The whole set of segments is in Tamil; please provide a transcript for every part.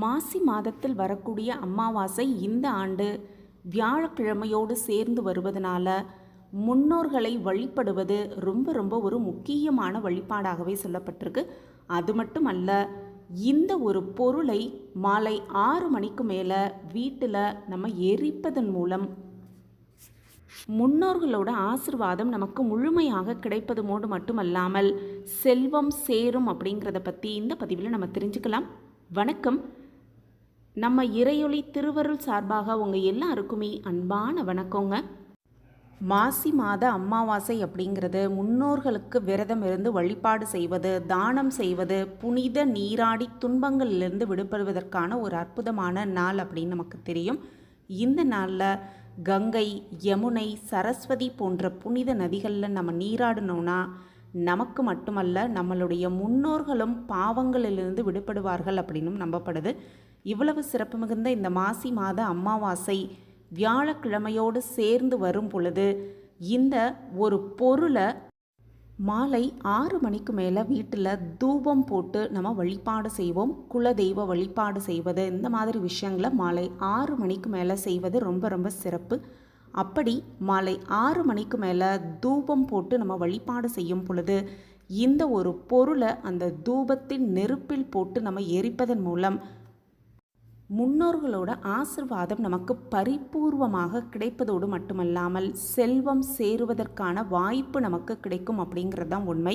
மாசி மாதத்தில் வரக்கூடிய அமாவாசை இந்த ஆண்டு. வியாழக்கிழமையோடு சேர்ந்து வருவதனால முன்னோர்களை வழிபடுவது ரொம்ப ரொம்ப ஒரு முக்கியமான வழிபாடாகவே சொல்லப்பட்டிருக்கு. அது மட்டும் அல்ல இந்த ஒரு பொருளை மாலை ஆறு மணிக்கு மேலே வீட்டில் நம்ம எரிப்பதன் மூலம் முன்னோர்களோட ஆசிர்வாதம் நமக்கு முழுமையாக கிடைப்பதுமோடு மட்டுமல்லாமல் செல்வம் சேரும் அப்படிங்கிறத பற்றி இந்த பதிவில் நம்ம தெரிஞ்சுக்கலாம். வணக்கம். நம்ம இறையொளி திருவருள் சார்பாக உங்கள் எல்லாருக்குமே அன்பான வணக்கங்க. மாசி மாத அமாவாசை அப்படிங்கிறது முன்னோர்களுக்கு விரதம் இருந்து வழிபாடு செய்வது தானம் செய்வது புனித நீராடி துன்பங்களிலிருந்து விடுபடுவதற்கான ஒரு அற்புதமான நாள் அப்படின்னு நமக்கு தெரியும். இந்த நாளில் கங்கை யமுனை சரஸ்வதி போன்ற புனித நதிகளில் நம்ம நீராடினோன்னா நமக்கு மட்டுமல்ல நம்மளுடைய முன்னோர்களும் பாவங்களிலிருந்து விடுபடுவார்கள் அப்படின்னும் நம்பப்படுது. இவ்வளவு சிறப்பு மிகுந்த இந்த மாசி மாத அமாவாசை வியாழக்கிழமையோடு சேர்ந்து வரும் பொழுது இந்த ஒரு பொருளை மாலை ஆறு மணிக்கு மேலே வீட்டில் தூபம் போட்டு நம்ம வழிபாடு செய்வோம். குலதெய்வ வழிபாடு செய்வது இந்த மாதிரி விஷயங்களை மாலை ஆறு மணிக்கு மேலே செய்வது ரொம்ப ரொம்ப சிறப்பு. அப்படி மாலை ஆறு மணிக்கு மேலே தூபம் போட்டு நம்ம வழிபாடு செய்யும் பொழுது இந்த ஒரு பொருளை அந்த தூபத்தின் நெருப்பில் போட்டு நம்ம எரிப்பதன் மூலம் முன்னோர்களோட ஆசிர்வாதம் நமக்கு பரிபூர்வமாக கிடைப்பதோடு மட்டுமல்லாமல் செல்வம் சேருவதற்கான வாய்ப்பு நமக்கு கிடைக்கும் அப்படிங்கிறது தான் உண்மை.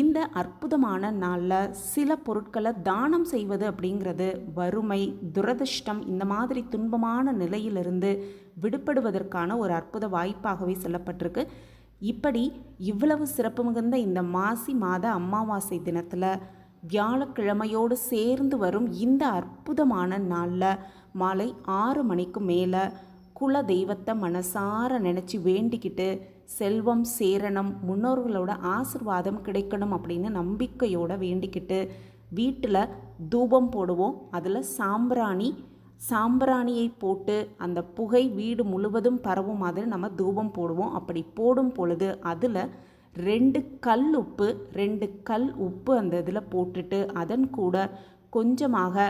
இந்த அற்புதமான நாளில் சில பொருட்களை தானம் செய்வது அப்படிங்கிறது வறுமை துரதிர்ஷ்டம் இந்த மாதிரி துன்பமான நிலையிலிருந்து விடுபடுவதற்கான ஒரு அற்புத வாய்ப்பாகவே சொல்லப்பட்டிருக்கு. இப்படி இவ்வளவு சிறப்பு மிகுந்த இந்த மாசி மாத அமாவாசை தினத்தில் வியாழக்கிழமையோடு சேர்ந்து வரும் இந்த அற்புதமான நாளில் மாலை ஆறு மணிக்கு மேலே குல தெய்வத்தை மனசார நினச்சி வேண்டிக்கிட்டு செல்வம் சேரணும் முன்னோர்களோட ஆசிர்வாதம் கிடைக்கணும் அப்படின்னு நம்பிக்கையோடு வேண்டிக்கிட்டு வீட்டில் தூபம் போடுவோம். அதில் சாம்பிராணி சாம்பிராணியை போட்டு அந்த புகை வீடு முழுவதும் பரவும் மாதிரி நம்ம தூபம் போடுவோம். அப்படி போடும் பொழுது அதில் ரெண்டு கல் உப்பு ரெண்டு கல் உப்பு அந்த இதில் போட்டுட்டு அதன் கூட கொஞ்சமாக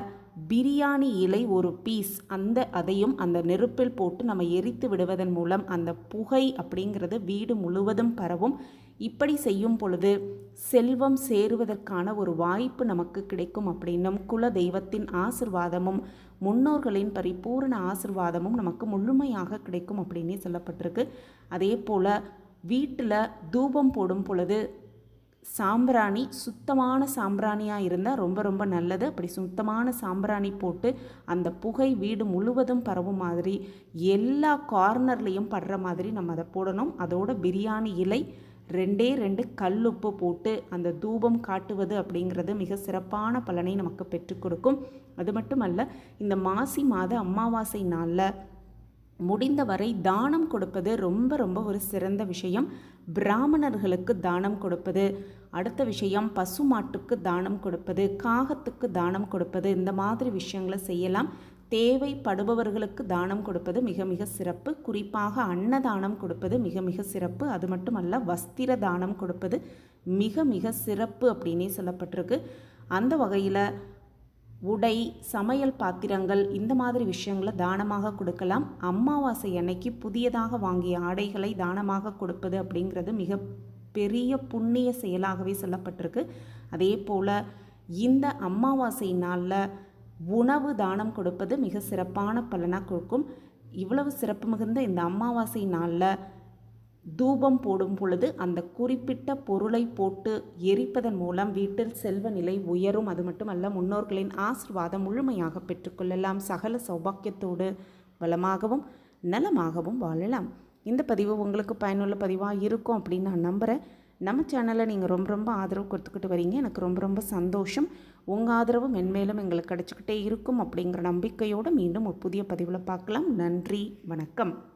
பிரியாணி இலை ஒரு பீஸ் அந்த அதையும் அந்த நெருப்பில் போட்டு நம்ம எரித்து விடுவதன் மூலம் அந்த புகை அப்படிங்கிறது வீடு முழுவதும் பரவும். இப்படி செய்யும் பொழுது செல்வம் சேருவதற்கான ஒரு வாய்ப்பு நமக்கு கிடைக்கும் அப்படின்னும் குல தெய்வத்தின் ஆசிர்வாதமும் முன்னோர்களின் பரிபூர்ண ஆசிர்வாதமும் நமக்கு முழுமையாக கிடைக்கும் அப்படின்னே சொல்லப்பட்டிருக்கு. அதே போல் வீட்டில் தூபம் போடும் பொழுது சாம்பிராணி சுத்தமான சாம்பிராணியாக இருந்தால் ரொம்ப ரொம்ப நல்லது. அப்படி சுத்தமான சாம்பிராணி போட்டு அந்த புகை வீடு முழுவதும் பரவும் மாதிரி எல்லா கார்னர்லேயும் படுற மாதிரி நம்ம அதை போடணும். அதோட பிரியாணி இலை ரெண்டே ரெண்டு கல்லுப்பு போட்டு அந்த தூபம் காட்டுவது அப்படிங்கிறது மிக சிறப்பான பலனை நமக்கு பெற்றுக் கொடுக்கும். அது மட்டுமல்ல இந்த மாசி மாத அமாவாசை நாளில் முடிந்தவரை தானம் கொடுப்பது ரொம்ப ரொம்ப ஒரு சிறந்த விஷயம். பிராமணர்களுக்கு தானம் கொடுப்பது. அடுத்த விஷயம் பசுமாட்டுக்கு தானம் கொடுப்பது. காகத்துக்கு தானம் கொடுப்பது. இந்த மாதிரி விஷயங்களை செய்யலாம். தேவைப்படுபவர்களுக்கு தானம் கொடுப்பது மிக மிக சிறப்பு. குறிப்பாக அன்னதானம் கொடுப்பது மிக மிக சிறப்பு. அது மட்டுமல்ல வஸ்திர தானம் கொடுப்பது மிக மிக சிறப்பு அப்படின்னே சொல்லப்பட்டிருக்கு. அந்த வகையில் உடை சமையல் பாத்திரங்கள் இந்த மாதிரி விஷயங்களை தானமாக கொடுக்கலாம். அமாவாசை அன்னைக்கு புதியதாக வாங்கிய ஆடைகளை தானமாக கொடுப்பது அப்படிங்கிறது மிக பெரிய புண்ணிய செயலாகவே சொல்லப்பட்டிருக்கு. அதே போல் இந்த அமாவாசை நாளில் உணவு தானம் கொடுப்பது மிக சிறப்பான பலனாக கொடுக்கும். இவ்வளவு சிறப்பு மிகுந்த இந்த அமாவாசை நாளில் தூபம் போடும் பொழுது அந்த குறிப்பிட்ட பொருளை போட்டு எரிப்பதன் மூலம் வீட்டில் செல்வ நிலை உயரும். அது மட்டுமல்ல முன்னோர்களின் ஆசிர்வாதம் முழுமையாக பெற்றுக்கொள்ளலாம் சகல சௌபாக்கியத்தோடு வளமாகவும் நலமாகவும் வாழலாம். இந்த பதிவு உங்களுக்கு பயனுள்ள பதிவாக இருக்கும் அப்படின்னு நான் நம்புகிறேன் நம்ம சேனலை நீங்கள் ரொம்ப ரொம்ப ஆதரவு கொடுத்துக்கிட்டு வரீங்க. எனக்கு ரொம்ப ரொம்ப சந்தோஷம். உங்கள் ஆதரவு மென்மேலும் எங்களுக்கு கிடச்சிக்கிட்டே இருக்கும் அப்படிங்கிற நம்பிக்கையோடு மீண்டும் ஒரு புதிய பதிவில் பார்க்கலாம். நன்றி. வணக்கம்.